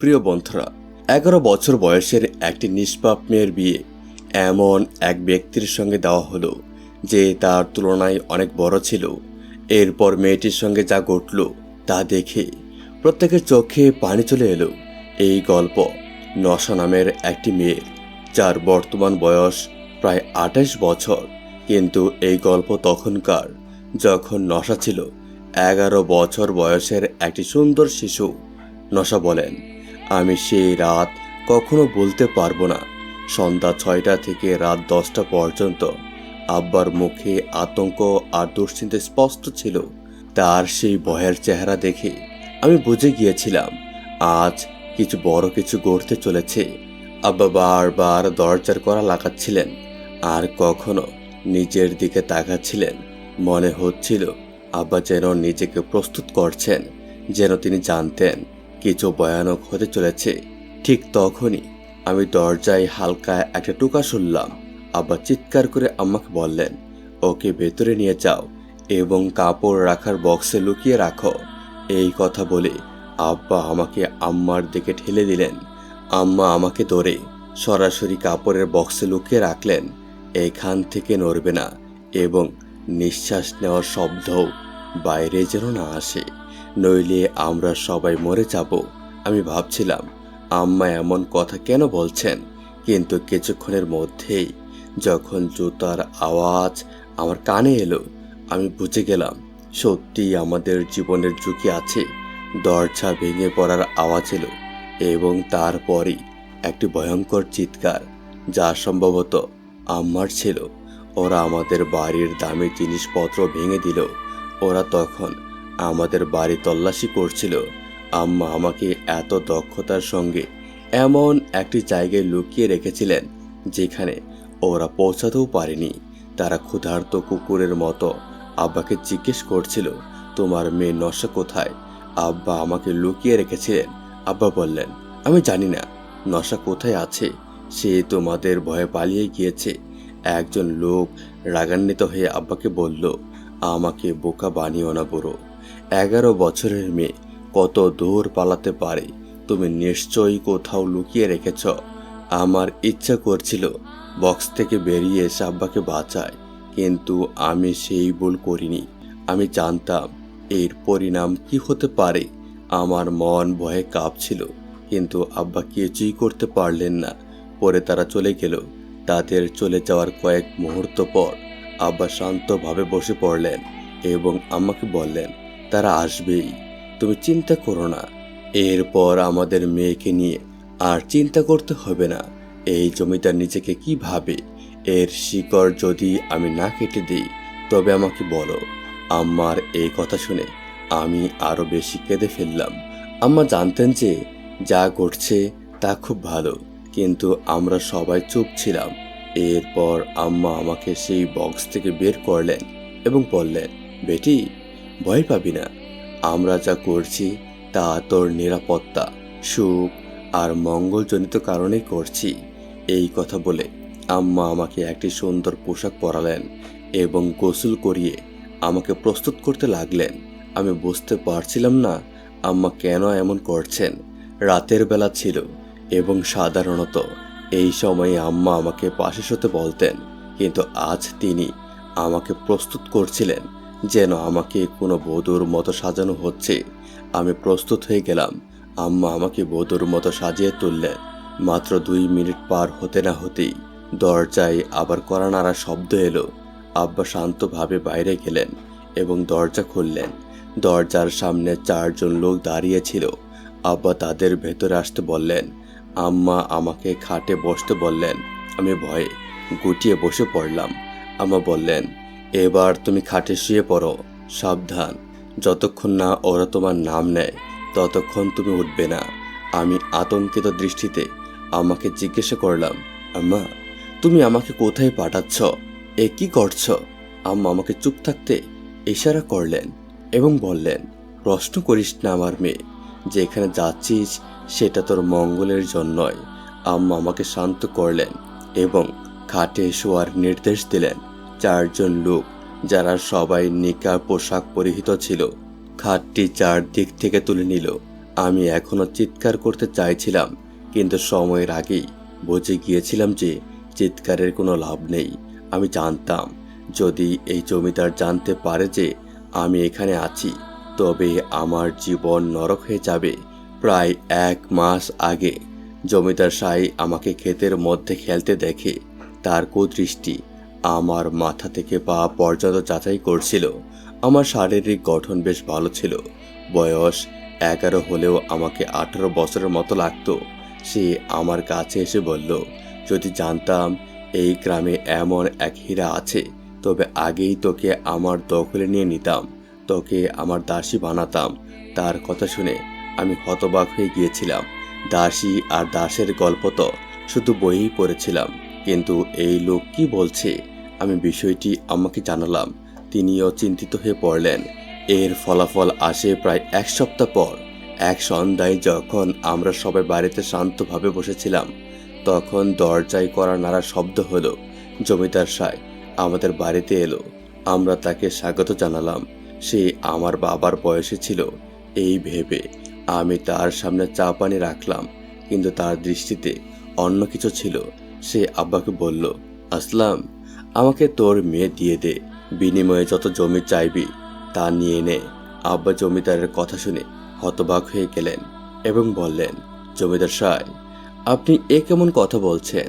প্রিয় বন্ধুরা, এগারো বছর বয়সের একটি নিষ্পাপ মেয়ের বিয়ে এমন এক ব্যক্তির সঙ্গে দেওয়া হলো যে তার তুলনায় অনেক বড় ছিল। এরপর মেয়েটির সঙ্গে যা ঘটল তা দেখে প্রত্যেকের চোখে পানি চলে এলো। এই গল্প নশা নামের একটি মেয়ের, যার বর্তমান বয়স প্রায় আঠাশ বছর। কিন্তু এই গল্প তখনকার যখন নশা ছিল, এগারো বছর বয়সের একটি সুন্দর শিশু নশা বলেন। আমি সেই রাত কখনো বলতে পারব না। সন্ধ্যা ছয়টা থেকে রাত দশটা পর্যন্ত। আব্বার মুখে আতঙ্ক আর দুশ্চিন্তা স্পষ্ট ছিল। তার সেই ভয়ের চেহারা দেখে আমি বুঝে গিয়েছিলাম, আজ কিছু বড় কিছু গড়তে চলেছে। আব্বা বারবার দরজার করা লাগাচ্ছিলেন, আর কখনো নিজের দিকে তাকাচ্ছিলেন। মনে হচ্ছিল আব্বা যেন নিজেকে প্রস্তুত করছেন, যেন তিনি জানতেন কিছু ভয়ানক হতে চলেছে। ঠিক তখনই আমি দরজায় হালকা একটা টুকা শুনলাম। আব্বা চিৎকার করে আম্মাকে বললেন, ওকে ভেতরে নিয়ে যাও এবং কাপড় রাখার বক্সে লুকিয়ে রাখো। এই কথা বলে আব্বা আমাকে আম্মার দিকে ঠেলে দিলেন। আম্মা আমাকে ধরে সরাসরি কাপড়ের বক্সে লুকিয়ে রাখলেন। এখান থেকে নড়বে না এবং নিঃশ্বাস নেওয়ার শব্দও বাইরে যেন না আসে। নইলে আমরা সবাই মরে যাব। আমি ভাবছিলাম, আম্মা এমন কথা কেন বলছেন? কিন্তু কিছুক্ষণের মধ্যেই যখন জুতার আওয়াজ আমার কানে এলো, আমি বুঝে গেলাম, সত্যি আমাদের জীবনের ঝুঁকি আছে। দরজা ভেঙে পড়ার আওয়াজ এলো এবং তারপরই একটি ভয়ঙ্কর চিৎকার, যা সম্ভবত আম্মার ছিল। ওরা আমাদের বাড়ির দামি জিনিসপত্র ভেঙে দিল। ওরা তখন আমাদের বাড়ি তল্লাশি করছিল। আম্মা আমাকে এত দক্ষতার সঙ্গে এমন একটি জায়গায় লুকিয়ে রেখেছিলেন যেখানে ওরা পৌঁছাতেও পারেনি। তারা ক্ষুধার্ত কুকুরের মতো আব্বাকে জিজ্ঞেস করছিল, তোমার মেয়ে নশা কোথায়? আব্বা আমাকে লুকিয়ে রেখেছিলেন। আব্বা বললেন, আমি জানি না, নশা কোথায় আছে? সে তোমাদের ভয়ে পালিয়ে গিয়েছে। একজন লোক রাগান্বিত হয়ে আব্বাকে বলল, আমাকে বোকা বানিও না বুড়ো। এগারো বছরের মেয়ে। কত দূর পালাতে পারে? তুমি নিশ্চয়ই কোথাও লুকিয়ে রেখেছ। আমার ইচ্ছা করছিল বক্স থেকে বেরিয়ে এসে আব্বাকে বাঁচায়, কিন্তু আমি সেই ভুল করিনি। আমি জানতাম এর পরিণাম কি হতে পারে। আমার মন ভয়ে কাঁপছিল, কিন্তু আব্বা কিছুই করতে পারলেন না। পরে তারা চলে গেল। তাদের চলে যাওয়ার কয়েক মুহূর্ত পর আব্বা শান্তভাবে বসে পড়লেন এবং আমাকে বললেন তারা আসবেই। তুমি চিন্তা করো না। এরপর আমাদের মেয়েকে নিয়ে আর চিন্তা করতে হবে না। এই জমিটা নিজেকে কি ভাবে? এর শিকড় যদি আমি না কেটে দিই, তবে আমাকে বলো। আম্মার এই কথা শুনে আমি আরও বেশি কেঁদে ফেললাম। আম্মা জানতেন যে যা ঘটছে তা খুব ভালো, কিন্তু আমরা সবাই চুপ ছিলাম। এরপর আম্মা আমাকে সেই বক্স থেকে বের করলেন এবং বললেন, বেটি ভয় পাবি না। আমরা যা করছি, তা তোর নিরাপত্তা, সুখ আর মঙ্গলজনিত কারণেই করছি। এই কথা বলে আম্মা আমাকে একটি সুন্দর পোশাক পরালেন এবং গোসল করিয়ে আমাকে প্রস্তুত করতে লাগলেন। আমি বুঝতে পারছিলাম না আম্মা কেন এমন করছেন। রাতের বেলা ছিল এবং সাধারণত এই সময়ে আম্মা আমাকে পাশে শুতে বলতেন, কিন্তু আজ তিনি আমাকে প্রস্তুত করছিলেন। যেন আমাকে কোনো বধুর মতো সাজানো হচ্ছে। আমি প্রস্তুত হয়ে গেলাম। আম্মা আমাকে বধুর মতো সাজিয়ে তুললেন মাত্র দুই মিনিট পার হতে না হতেই দরজায় আবার কড়া নাড়া শব্দ এলো। আব্বা শান্তভাবে বাইরে গেলেন এবং দরজা খুললেন। দরজার সামনে চারজন লোক দাঁড়িয়ে ছিল। আব্বা তাদের ভেতরে আসতে বললেন, আম্মা আমাকে খাটে বসতে বললেন। আমি ভয়ে গুটিয়ে বসে পড়লাম। আম্মা বললেন এবার তুমি খাটে শুয়ে পড়ো, সাবধান। যতক্ষণ না ওরা তোমার নাম নেয়, ততক্ষণ তুমি উঠবে না। আমি আতঙ্কিত দৃষ্টিতে আমাকে জিজ্ঞাসা করলাম, আম্মা, তুমি আমাকে কোথায় পাঠাচ্ছ? এ কি করছ? আম্মা আমাকে চুপ থাকতে ইশারা করলেন এবং বললেন, প্রশ্ন করিস না আমার মেয়ে যে এখানে যাচ্ছিস সেটা তোর মঙ্গলের জন্যই। আম্মা আমাকে শান্ত করলেন এবং খাটে শোয়ার নির্দেশ দিলেন। চারজন লোক, যারা সবাই নিকা পোশাক পরিহিত ছিল। খাটটি চারদিক থেকে তুলে নিল। আমি এখনও চিৎকার করতে চাইছিলাম, কিন্তু সময়ের আগেই বুঝে গিয়েছিলাম যে চিৎকারের কোনো লাভ নেই। আমি জানতাম, যদি এই জমিদার জানতে পারে যে আমি এখানে আছি, তবে আমার জীবন নরক হয়ে যাবে। প্রায় এক মাস আগে জমিদার সাই আমাকে ক্ষেতের মধ্যে খেলতে দেখে, তার কুদৃষ্টি আমার মাথা থেকে পা পর্যন্ত যাচাই করছিল। আমার শারীরিক গঠন বেশ ভালো ছিল। বয়স এগারো হলেও আমাকে আঠারো বছরের মতো লাগতো। সে আমার কাছে এসে বলল, যদি জানতাম এই গ্রামে এমন এক হীরা আছে, তবে আগেই তোকে আমার দখলে নিয়ে নিতাম। তোকে আমার দাসী বানাতাম। তার কথা শুনে আমি হতবাক হয়ে গিয়েছিলাম। দাসী আর দাসের গল্প তো শুধু বইই পড়েছিলাম। কিন্তু এই লোক কি বলছে? আমি বিষয়টি আমাকে জানালাম। তিনিও চিন্তিত হয়ে পড়লেন। এর ফলাফল আসে প্রায় এক সপ্তাহ পর। এক সন্ধ্যায় যখন আমরা সবাই বাড়িতে শান্তভাবে বসেছিলাম, তখন দরজায় করা নাড়া শব্দ হলো, জমিদার সায় আমাদের বাড়িতে এলো। আমরা তাকে স্বাগত জানালাম। সে আমার বাবার বয়সে ছিল, এই ভেবে আমি তার সামনে চা পানি রাখলাম, কিন্তু তার দৃষ্টিতে অন্য কিছু ছিল। সে আব্বাকে বলল, আসলাম, আমাকে তোর মেয়ে দিয়ে দে। বিনিময়ে যত জমি চাইবি, তা নিয়ে নে। আব্বা জমিদারের কথা শুনে হতবাক হয়ে গেলেন এবং বললেন, জমিদার সাহেব, আপনি এ কেমন কথা বলছেন?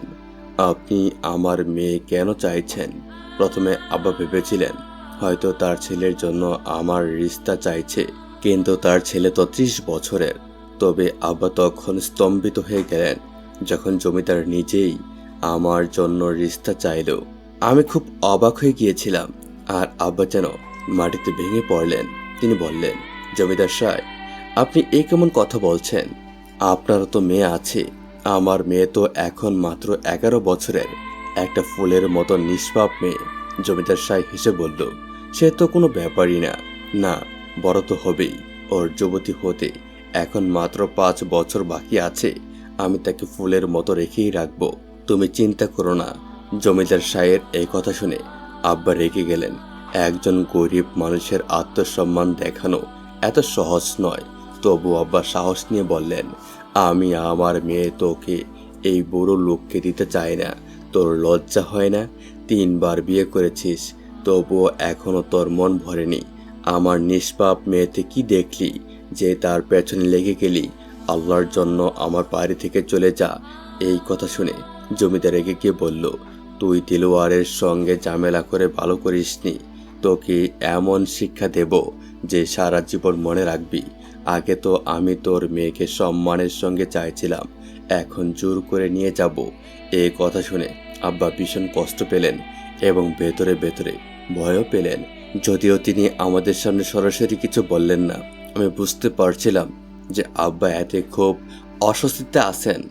আপনি আমার মেয়ে কেন চাইছেন? প্রথমে আব্বা ভেবেছিলেন, হয়তো তার ছেলের জন্য আমার রিস্তা চাইছে, কিন্তু তার ছেলে তো ত্রিশ বছরের। তবে আব্বা তখন স্তম্ভিত হয়ে গেলেন, যখন জমিদার নিজেই আমার জন্য রিস্তা চাইল। আমি খুব অবাক হয়ে গিয়েছিলাম আর আব্বা যেন মাটিতে ভেঙে পড়লেন। তিনি বললেন, জমিদার সাহেব, আপনি এই কেমন কথা বলছেন? আপনারও তো মেয়ে আছে। আমার মেয়ে তো এখন মাত্র এগারো বছরের। একটা ফুলের মতো নিষ্পাপ মেয়ে। জমিদার সাহেব হেসে বলল, সে তো কোনো ব্যাপারই না। না, বড় তো হবেই। ওর যুবতী হতে এখন মাত্র পাঁচ বছর বাকি আছে। আমি তাকে ফুলের মতো রেখেই রাখব। তুমি চিন্তা করো না। জমিদার সাহের এই কথা শুনে আব্বা রেগে গেলেন। একজন গরিব মানুষের আত্মসম্মান দেখানো এত সহজ নয়। তবু আব্বা সাহস নিয়ে বললেন, আমি আমার মেয়ে তোকে এই বুড়ো লোককে দিতে চাই না। তোর লজ্জা হয় না? তিনবার বিয়ে করেছিস, তবুও এখনও তোর মন ভরেনি। আমার নিষ্পাপ মেয়েতে কি দেখলি যে তার পেছনে লেগে গেলি? আল্লাহর জন্য আমার বাড়ি থেকে চলে যা। এই কথা শুনে জমিদার রেগে গিয়ে বলল, তুই দিলওয়ারের সঙ্গে ঝামেলা করে ভালো করিসনি। তোকে এমন শিক্ষা দেব যে সারা জীবন মনে রাখবি। আগে তো আমি তোর মেয়েকে সম্মানের সঙ্গে চাইছিলাম। এখন জোর করে নিয়ে যাব। এই কথা শুনে আব্বা ভীষণ কষ্ট পেলেন এবং ভেতরে ভেতরে ভয়ও পেলেন। যদিও তিনি আমাদের সামনে সরাসরি কিছু বললেন না। আমি বুঝতে পারছিলাম যে আব্বা এতে খুব অস্বস্তিতে আছেন।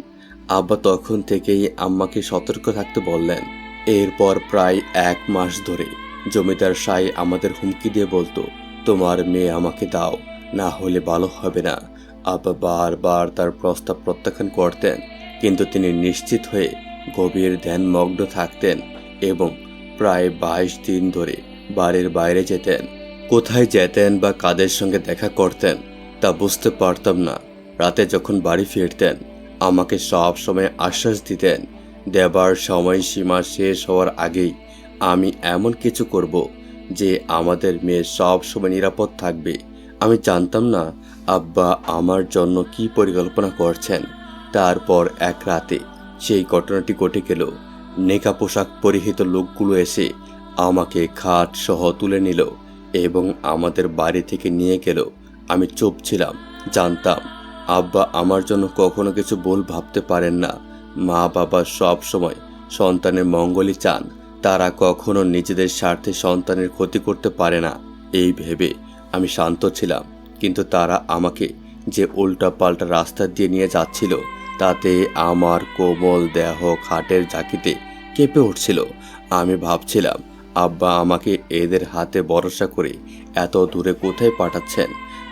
আব্বা তখন থেকেই আম্মাকে সতর্ক থাকতে বললেন। এরপর প্রায় এক মাস ধরে জমিদার সাই আমাদের হুমকি দিয়ে বলতো, তোমার মেয়ে আমাকে দাও, না হলে ভালো হবে না। আব্বা বারবার তার প্রস্তাব প্রত্যাখ্যান করতেন, কিন্তু তিনি নিশ্চিত হয়ে গভীর ধ্যানমগ্ন থাকতেন এবং প্রায় বাইশ দিন ধরে বাড়ির বাইরে যেতেন। কোথায় যেতেন বা কাদের সঙ্গে দেখা করতেন তা বুঝতে পারতাম না। রাতে যখন বাড়ি ফিরতেন আমাকে সব সময় আশ্বাস দিতেন, দেবার সময়সীমা শেষ হওয়ার আগেই আমি এমন কিছু করব যে আমাদের মেয়ে সব সময় নিরাপদ থাকবে। আমি জানতাম না আব্বা আমার জন্য কি পরিকল্পনা করছেন। তারপর এক রাতে সেই ঘটনাটি ঘটে গেল। নেকা পোশাক পরিহিত লোকগুলো এসে আমাকে খাট সহ তুলে নিল এবং আমাদের বাড়ি থেকে নিয়ে গেল। আমি চুপ ছিলাম, জানতাম আব্বা আমার জন্য কখনো কিছু ভুল ভাবতে পারেন না। মা বাবা সব সময় সন্তানের মঙ্গলই চান। তারা কখনো নিজেদের স্বার্থে সন্তানের ক্ষতি করতে পারে না। এই ভেবে আমি শান্ত ছিলাম, কিন্তু তারা আমাকে যে উল্টা পাল্টা রাস্তা দিয়ে নিয়ে যাচ্ছিল, তাতে আমার কোমল দেহ খাটের জাকিতে কেঁপে উঠছিল। আমি ভাবছিলাম, আব্বা আমাকে এদের হাতে ভরসা করে এত দূরে কোথায় পাঠাচ্ছেন?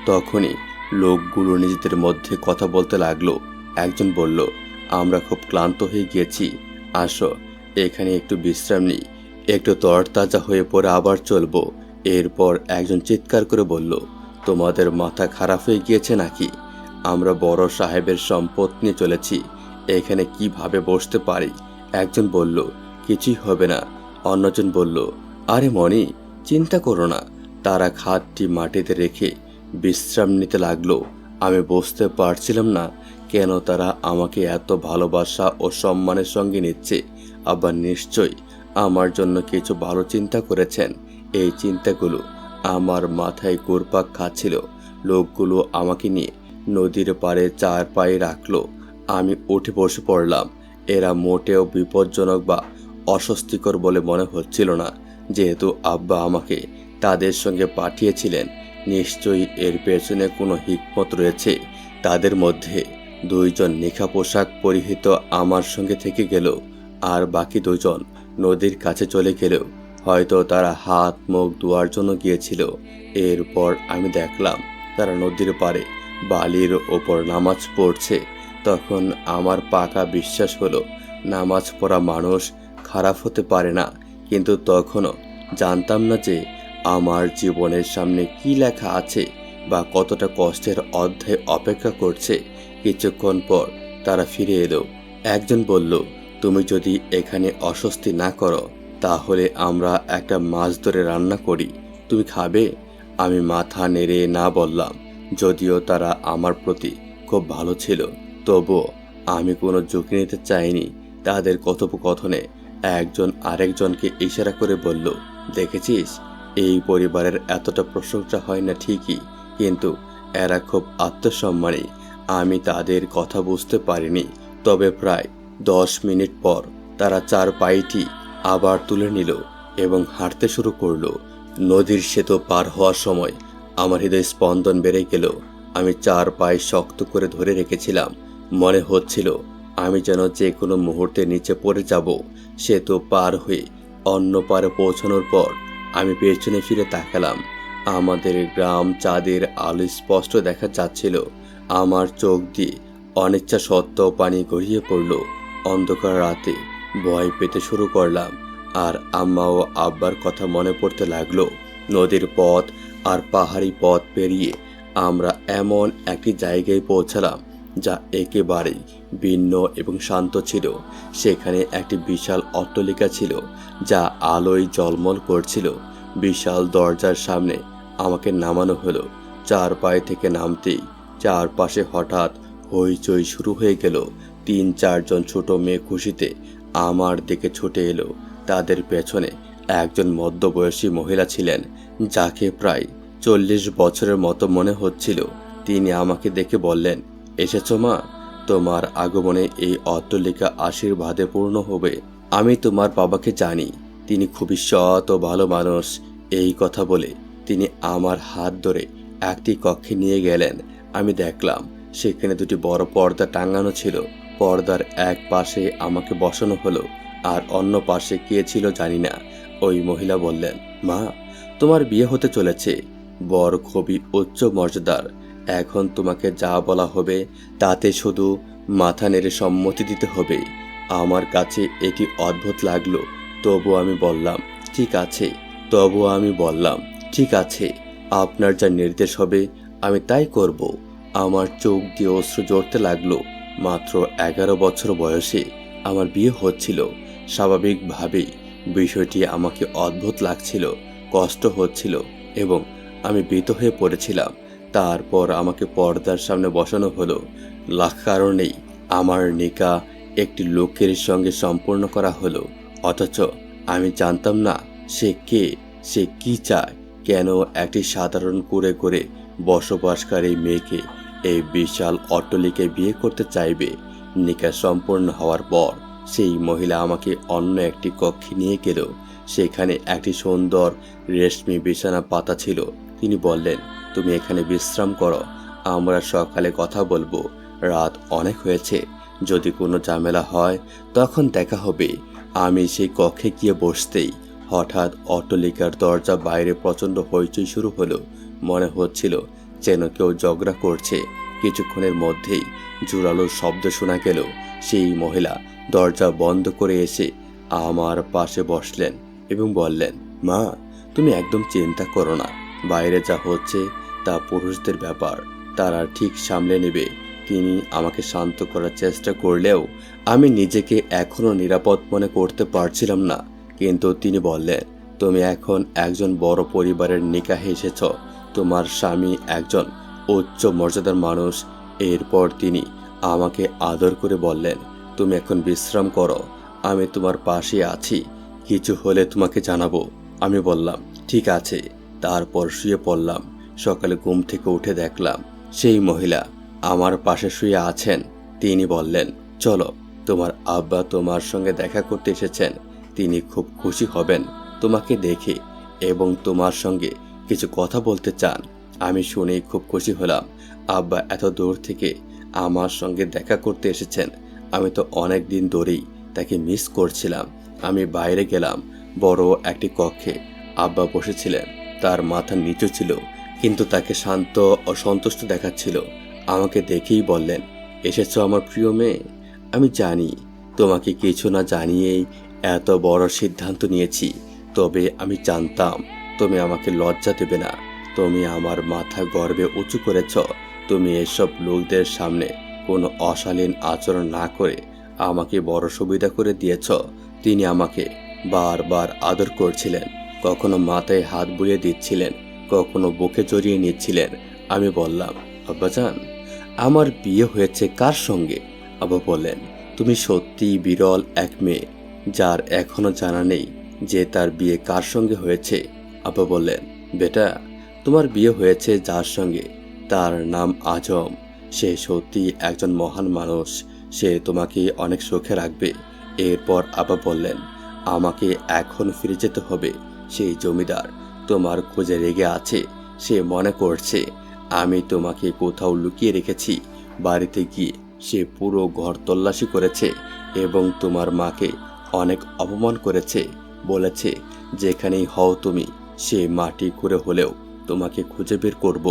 তখনই লোকগুলো নিজেদের মধ্যে কথা বলতে লাগল। একজন বলল, আমরা খুব ক্লান্ত হয়ে গিয়েছি। আসো, এখানে একটু বিশ্রাম নিই। একটু তরতাজা হয়ে পরে আবার চলবো। এরপর একজন চিৎকার করে বলল, তোমাদের মাথা খারাপ হয়ে গিয়েছে নাকি? আমরা বড় সাহেবের সম্পদ নিয়ে চলেছি। এখানে কীভাবে বসতে পারি? একজন বলল, কিছুই হবে না। অন্যজন বলল, আরে মনি চিন্তা করো না। তারা খাটটি মাটিতে রেখে বিশ্রাম নিতে লাগল। আমি বুঝতে পারছিলাম না কেন তারা আমাকে এত ভালোবাসা ও সম্মানের সঙ্গে নিচ্ছে। আবার নিশ্চয়ই আমার জন্য কিছু ভালো চিন্তা করেছেন। এই চিন্তাগুলো আমার মাথায় ঘুরপাক খাচ্ছিল। লোকগুলো আমাকে নিয়ে নদীর পাড়ে চার পায়ে রাখল। আমি উঠে বসে পড়লাম। এরা মোটেও বিপজ্জনক বা অস্বস্তিকর বলে মনে হচ্ছিল না। যেহেতু আব্বা আমাকে তাদের সঙ্গে পাঠিয়েছিলেন নিশ্চয়ই এর পেছনে কোনো হিকমত রয়েছে। তাদের মধ্যে দুইজন নিখা পোশাক পরিহিত আমার সঙ্গে থেকে গেল, আর বাকি দুজন নদীর কাছে চলে গেলেও হয়তো তারা হাত, মুখ ধোয়ার জন্য গিয়েছিল। এরপর আমি দেখলাম তারা নদীর পাড়ে বালির ওপর নামাজ পড়ছে। তখন আমার পাকা বিশ্বাস হলো, নামাজ পড়া মানুষ খারাপ হতে পারে না। কিন্তু তখনও জানতাম না যে আমার জীবনের সামনে কি লেখা আছে বা কতটা কষ্টের অধ্যায় অপেক্ষা করছে, কিছুক্ষণ পর তারা ফিরে এলো। একজন বলল, তুমি যদি এখানে অস্বস্তি না করো, তাহলে আমরা একটা মাছ ধরে রান্না করি। তুমি খাবে? আমি মাথা নেড়ে না বললাম, যদিও তারা আমার প্রতি খুব ভালো ছিল। তবুও আমি কোনো ঝুঁকি নিতে চাইনি। তাদের কথোপকথনে একজন আরেকজনকে ইশারা করে বলল, দেখেছিস? এই পরিবারের এতটা প্রশংসা হয় না ঠিকই, কিন্তু এরা খুব আত্মসম্মানী। আমি তাদের কথা বুঝতে পারিনি, তবে প্রায় দশ মিনিট পর তারা চার পাইটি আবার তুলে নিল এবং হাঁটতে শুরু করল। নদীর সেতু পার হওয়ার সময় আমার হৃদয় স্পন্দন বেড়ে গেল। আমি চার পায়ে শক্ত করে ধরে রেখেছিলাম। মনে হচ্ছিল আমি যেন যে কোনো মুহূর্তে নিচে পড়ে যাব। সেতু পার হয়ে অন্য পারে পৌঁছানোর পর আমি পেছনে ফিরে তাকালাম। আমাদের গ্রাম চাঁদের আলো স্পষ্ট দেখা যাচ্ছিল। আমার চোখ দিয়ে অনিচ্ছা সত্ত্বেও পানি গড়িয়ে পড়ল। অন্ধকার রাতে ভয় পেতে শুরু করলাম, আর আম্মা ও আব্বার কথা মনে পড়তে লাগল। নদীর পথ আর পাহাড়ি পথ পেরিয়ে আমরা এমন একটি জায়গায় পৌঁছালাম যা একেবারেই ভিন্ন এবং শান্ত ছিল। সেখানে একটি বিশাল অট্টালিকা ছিল যা আলোয় জলমল করছিল। বিশাল দরজার সামনে আমাকে নামানো হলো। চার পায়ে থেকে নামতেই চারপাশে হঠাৎ হইচই শুরু হয়ে গেল। তিন চারজন ছোট মেয়ে খুশিতে আমার দিকে ছুটে এলো। তাদের পেছনে একজন মধ্যবয়সী মহিলা ছিলেন, যাকে প্রায় চল্লিশ বছরের মতো মনে হচ্ছিল। তিনি আমাকে দেখে বললেন এসেছ মা, তোমার আগমনে এই অট্টালিকা আশীর্বাদে পূর্ণ হবে। আমি তোমার বাবাকে জানি, তিনি খুবই সৎ ও ভালো মানুষ। এই কথা বলে তিনি আমার হাত ধরে একটি কক্ষে নিয়ে গেলেন। আমি দেখলাম সেখানে দুটি বড় পর্দা টাঙানো ছিল। পর্দার এক পাশে আমাকে বসানো হলো, আর অন্য পাশে কে ছিল জানি না। ওই মহিলা বললেন, মা, তোমার বিয়ে হতে চলেছে। বর খুবই উচ্চ মর্যাদার। এখন তোমাকে যা বলা হবে, তাতে শুধু মাথা নেড়ে সম্মতি দিতে হবে। আমার কাছে এটি অদ্ভুত লাগল। তবু আমি বললাম, ঠিক আছে। তবু আমি বললাম, ঠিক আছে। আপনার যা নির্দেশ হবে, আমি তাই করব। আমার চোখ দিয়ে অস্ত্র জড়তে লাগল। মাত্র এগারো বছর বয়সে আমার বিয়ে হচ্ছিল। স্বাভাবিকভাবেই বিষয়টি আমাকে অদ্ভুত লাগছিল, কষ্ট হচ্ছিল এবং আমি ভীত হয়ে পড়েছিলাম। তারপর আমাকে পর্দার সামনে বসানো হলো। লাখ কারণেই আমার নিকা একটি লোকের সঙ্গে সম্পূর্ণ করা হলো। অথচ আমি জানতাম না সে কে, সে কি চায়, কেন একটি সাধারণ করে করে বসবাসকারী মেয়েকে এই বিশাল অট্টলিকে বিয়ে করতে চাইবে। নিকা সম্পূর্ণ হওয়ার পর সেই মহিলা আমাকে অন্য একটি কক্ষে নিয়ে গেল। সেখানে একটি সুন্দর রেশমি বিছানা পাতা ছিল। তিনি বললেন তুমি এখানে বিশ্রাম করো। আমরা সকালে কথা বলব। রাত অনেক হয়েছে। যদি কোনো ঝামেলা হয়, তখন দেখা হবে। আমি সেই কক্ষে গিয়ে বসতেই হঠাৎ অট্টলিকার দরজা বাইরে প্রচণ্ড হইচই শুরু হলো। মনে হচ্ছিল যেন কেউ ঝগড়া করছে। কিছুক্ষণের মধ্যেই জোরালো শব্দ শোনা গেল। সেই মহিলা দরজা বন্ধ করে এসে আমার পাশে বসলেন এবং বললেন, মা, তুমি একদম চিন্তা করো না। বাইরে যা হচ্ছে তা পুরুষদের ব্যাপার, তারা ঠিক সামলে নেবে। তিনি আমাকে শান্ত করার চেষ্টা করলেও আমি নিজেকে এখনও নিরাপদ মনে করতে পারছিলাম না। কিন্তু তিনি বললেন, তুমি এখন একজন বড় পরিবারের নিকাহে এসেছ। তোমার স্বামী একজন উচ্চ মর্যাদার মানুষ। এরপর তিনি আমাকে আদর করে বললেন, তুমি এখন বিশ্রাম করো, আমি তোমার পাশে আছি। কিছু হলে তোমাকে জানাব। আমি বললাম, ঠিক আছে। তারপর শুয়ে পড়লাম। সকালে ঘুম থেকে উঠে দেখলাম, সেই মহিলা আমার পাশে শুয়ে আছেন। তিনি বললেন, চলো, তোমার আব্বা তোমার সঙ্গে দেখা করতে এসেছেন। তিনি খুব খুশি হবেন। তোমাকে দেখে এবং তোমার সঙ্গে কিছু কথা বলতে চান। আমি শুনেই খুব খুশি হলাম। আব্বা এত দূর থেকে আমার সঙ্গে দেখা করতে এসেছেন। আমি তো অনেক দিন ধরেই তাকে মিস করছিলাম। আমি বাইরে গেলাম। বড় একটি কক্ষে আব্বা বসেছিলেন। তার মাথা নিচু ছিল। কিন্তু তাকে শান্ত ও সন্তুষ্ট দেখাচ্ছিল। আমাকে দেখেই বললেন, এসেছ আমার প্রিয় মেয়ে। আমি জানি তোমাকে কিছু না জানিয়েই এত বড় সিদ্ধান্ত নিয়েছি। তবে আমি জানতাম তুমি আমাকে লজ্জা দেবে না। তুমি আমার মাথা গর্বে উঁচু করেছ। তুমি এসব লোকদের সামনে কোনো অশালীন আচরণ না করে আমাকে বড় সুবিধা করে দিয়েছ। তিনি আমাকে বারবার আদর করছিলেন। কখনো মাথায় হাত বুলিয়ে দিচ্ছিলেন। কখনো বুকে জড়িয়ে নিচ্ছিলেন। আমি বললাম, আব্বাজান, আমার বিয়ে হয়েছে কার সঙ্গে? আব্বা বললেন, তুমি সত্যি বিরল এক মেয়ে, যার এখনও জানা নেই যে তার বিয়ে কার সঙ্গে হয়েছে। আব্বা বললেন, বেটা, তোমার বিয়ে হয়েছে যার সঙ্গে? তার নাম আজম। সে সত্যি একজন মহান মানুষ। সে তোমাকে অনেক সুখে রাখবে। এরপর আব্বা বললেন, আমাকে এখন ফিরে যেতে হবে, সেই জমিদার। তোমার খোঁজে রেগে আছে, সে মনে করছে। আমি তোমাকে কোথাও লুকিয়ে রেখেছি, বাড়িতে গিয়ে সে পুরো ঘর তল্লাশি করেছে এবং তোমার মাকে অনেক অপমান করেছে। বলেছে, যেখানেই হও তুমি, সে মাটি করে হলেও তোমাকে খুঁজে বের করব।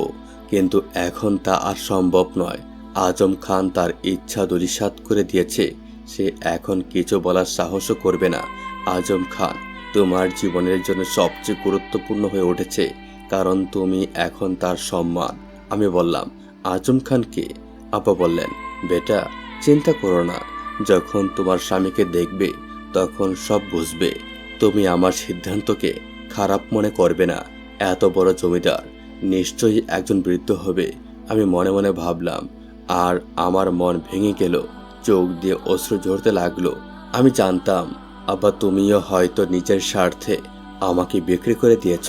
কিন্তু এখন তা আর সম্ভব নয়। আজম খান তার ইচ্ছা দলিসাত করে দিয়েছে। সে এখন কিছু বলার সাহসও করবে না। আজম খান তোমার জীবনের জন্য সবচেয়ে গুরুত্বপূর্ণ হয়ে উঠেছে, কারণ তুমি এখন তার সম্মান। আমি বললাম, আজম খানকে? আপা বললেন, বেটা, চিন্তা করো না। যখন তোমার স্বামীকে দেখবে, তখন সব বুঝবে। তুমি আমার সিদ্ধান্তকে খারাপ মনে করবে না। এত বড় জমিদার, নিশ্চয়ই একজন বৃদ্ধ হবে। আমি মনে মনে ভাবলাম, আর আমার মন ভেঙে গেল, চোখ দিয়ে অশ্রু ঝরতে লাগল। আমি জানতাম আব্বা, তুমিও হয়তো নিজের স্বার্থে আমাকে বিক্রি করে দিয়েছ।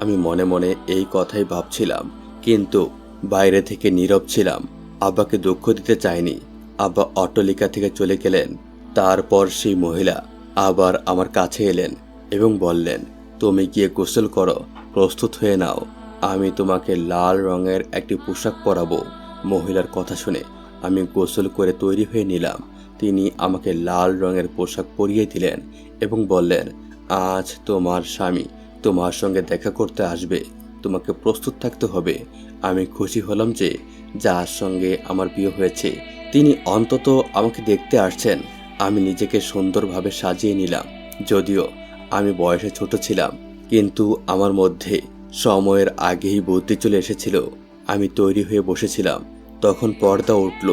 আমি মনে মনে এই কথাই ভাবছিলাম, কিন্তু বাইরে থেকে নীরব ছিলাম। আব্বাকে দুঃখ দিতে চাইনি। আব্বা অট্টলিকা থেকে চলে গেলেন। তারপর সেই মহিলা আবার আমার কাছে এলেন এবং বললেন, তুমি গিয়ে গোসল করো, প্রস্তুত হয়ে নাও। আমি তোমাকে লাল রঙের একটি পোশাক পরাবো। মহিলার কথা শুনে আমি গোসল করে তৈরি হয়ে নিলাম। তিনি আমাকে লাল রঙের পোশাক পরিয়ে দিলেন এবং বললেন, আজ তোমার স্বামী তোমার সঙ্গে দেখা করতে আসবে। তোমাকে প্রস্তুত থাকতে হবে। আমি খুশি হলাম যে যার সঙ্গে আমার বিয়ে হয়েছে, তিনি অন্তত আমাকে দেখতে আসছেন। আমি নিজেকে সুন্দরভাবে সাজিয়ে নিলাম। যদিও আমি বয়সে ছোট ছিলাম, কিন্তু আমার মধ্যে সময়ের আগেই বুদ্ধি চলে এসেছিল। আমি তৈরি হয়ে বসেছিলাম। তখন পর্দা উঠল।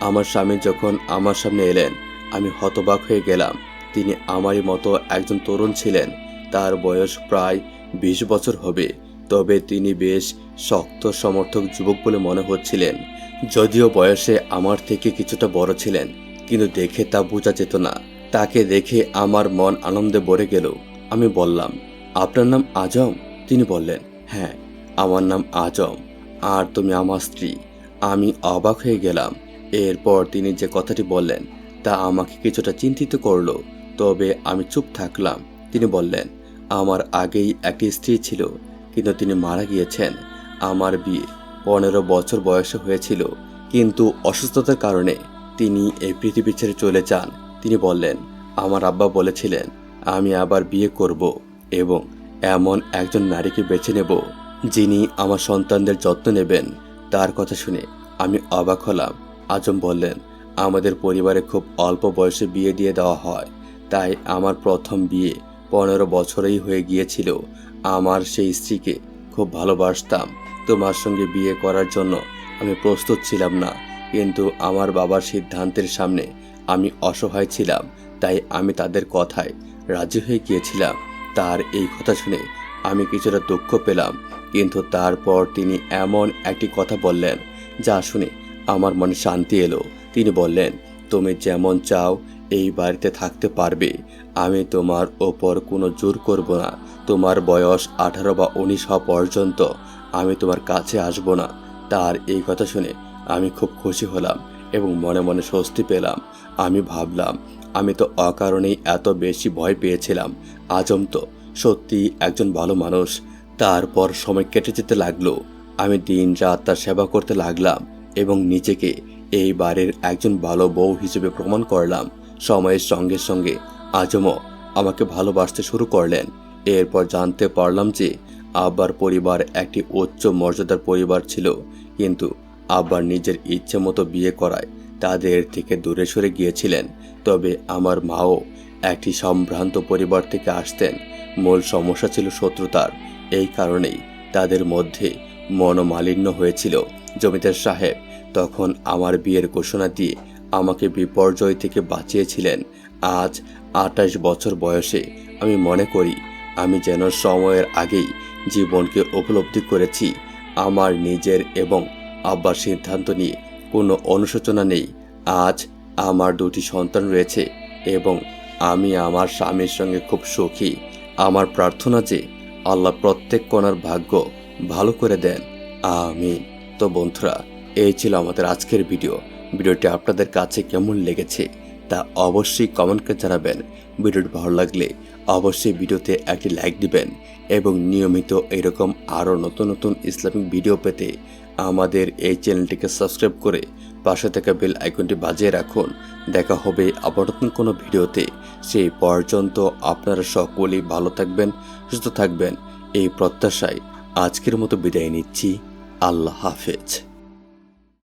আমার স্বামী যখন আমার সামনে এলেন, আমি হতবাক হয়ে গেলাম। তিনি আমারই মতো একজন তরুণ ছিলেন। তার বয়স প্রায় বিশ বছর হবে। তবে তিনি বেশ শক্ত, সমর্থক যুবক বলে মনে হচ্ছিলেন। যদিও বয়সে আমার থেকে কিছুটা বড় ছিলেন, কিন্তু দেখে তা বোঝা যেত না। তাকে দেখে আমার মন আনন্দে ভরে গেল। আমি বললাম, আপনার নাম আজম? তিনি বললেন হ্যাঁ আমার নাম আজম। আর তুমি আমার স্ত্রী। আমি অবাক হয়ে গেলাম। এরপর তিনি যে কথাটি বললেন, তা আমাকে কিছুটা চিন্তিত করল। তবে আমি চুপ থাকলাম। তিনি বললেন, আমার আগেই একটি স্ত্রী ছিল, কিন্তু তিনি মারা গিয়েছেন। আমার বিয়ে পনেরো বছর বয়সে হয়েছিল, কিন্তু অসুস্থতার কারণে তিনি এই পৃথিবী ছেড়ে চলে যান। তিনি বললেন, আমার আব্বা বলেছিলেন, আমি আবার বিয়ে করব এবং এমন একজন নারীকে বেছে নেব যিনি আমার সন্তানদের যত্ন নেবেন। তার কথা শুনে আমি অবাক হলাম। আজম বললেন, আমাদের পরিবারে খুব অল্প বয়সে বিয়ে দিয়ে দেওয়া হয়। তাই আমার প্রথম বিয়ে পনেরো বছরেই হয়ে গিয়েছিল। আমার সেই স্ত্রীকে খুব ভালোবাসতাম। তোমার সঙ্গে বিয়ে করার জন্য আমি প্রস্তুত ছিলাম না। কিন্তু আমার বাবার সিদ্ধান্তের সামনে আমি অসহায় ছিলাম। তাই আমি তাদের কথায় রাজি হয়ে গিয়েছিলাম। তার এই কথা শুনে আমি কিছুটা দুঃখ পেলাম। কিন্তু তারপর তিনি এমন একটি কথা বললেন, যা শুনে আমার মনে শান্তি এলো। তিনি বললেন, তুমি যেমন চাও, এই বাড়িতে থাকতে পারবে। আমি তোমার ওপর কোনো জোর করব না। তোমার বয়স আঠারো বা উনিশ হওয়া পর্যন্ত আমি তোমার কাছে আসব না। তার এই কথা শুনে আমি খুব খুশি হলাম এবং মনে মনে স্বস্তি পেলাম। আমি ভাবলাম, আমি তো অকারণেই এত বেশি ভয় পেয়েছিলাম। আজম তো সত্যি একজন ভালো মানুষ। তারপর সময় কেটে যেতে লাগল। আমি দিন রাত তার সেবা করতে লাগলাম। এবং নিজেকে এই বাড়ির একজন ভালো বউ হিসেবে প্রমাণ করলাম। সময়ের সঙ্গে সঙ্গে আজমও আমাকে ভালোবাসতে শুরু করলেন। এরপর জানতে পারলাম যে আব্বার পরিবার একটি উচ্চ মর্যাদার পরিবার ছিল। কিন্তু আব্বার নিজের ইচ্ছে মতো বিয়ে করায় তাদের থেকে দূরে সরে গিয়েছিলেন। তবে আমার মাও একটি সম্ভ্রান্ত পরিবার থেকে আসতেন। মূল সমস্যা ছিল শত্রুতার। এই কারণেই তাদের মধ্যে মনোমালিন্য হয়েছিল। জমিদার সাহেব, তখন আমার বিয়ের ঘোষণা দিয়ে আমাকে বিপর্যয় থেকে বাঁচিয়েছিলেন। আজ আঠাশ বছর বয়সে আমি মনে করি আমি যেন সময়ের আগেই জীবনকে উপলব্ধি করেছি। আমার নিজের এবং আব্বার সিদ্ধান্ত নিয়ে কোনো অনুশোচনা নেই। আজ আমার দুটি সন্তান রয়েছে এবং আমি আমার স্বামীর সঙ্গে খুব সুখী। আমার প্রার্থনা যে আল্লাহ প্রত্যেক কণার ভাগ্য ভালো করে দেন। আমিন। তো বন্ধুরা, এই ছিল আমাদের আজকের ভিডিও। ভিডিওটি আপনাদের কাছে কেমন লেগেছে তা অবশ্যই কমেন্ট করে জানাবেন। ভিডিওটি ভালো লাগলে অবশ্যই ভিডিওতে একটি লাইক দিবেন এবং নিয়মিত এরকম আরও নতুন নতুন ইসলামিক ভিডিও পেতে আমাদের এই চ্যানেলটিকে সাবস্ক্রাইব করে পাশে থাকা বেল আইকনটি বাজিয়ে রাখুন। দেখা হবে আবার নতুন কোনো ভিডিওতে। সেই পর্যন্ত আপনারা সকলেই ভালো থাকবেন, সুস্থ থাকবেন। এই প্রত্যাশায় আজকের মতো বিদায় নিচ্ছি। আল্লাহ হাফেজ